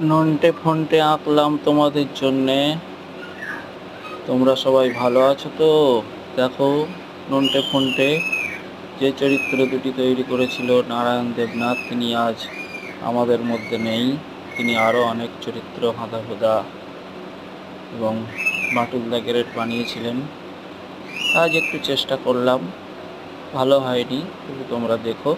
নন্টে ফন্টে আঁকলাম তোমাদের জন্যে। তোমরা সবাই ভালো আছো তো? দেখো, নন্টে ফন্টে যে চরিত্র দুটি তৈরি করেছিল নারায়ণ দেবনাথ, তিনি আজ আমাদের মধ্যে নেই। তিনি আরও অনেক চরিত্র হাঁদা হোদা এবং বাটুলদা গেরেট বানিয়েছিলেন। আজ একটু চেষ্টা করলাম, ভালো হয়নি, কিন্তু তোমরা দেখো।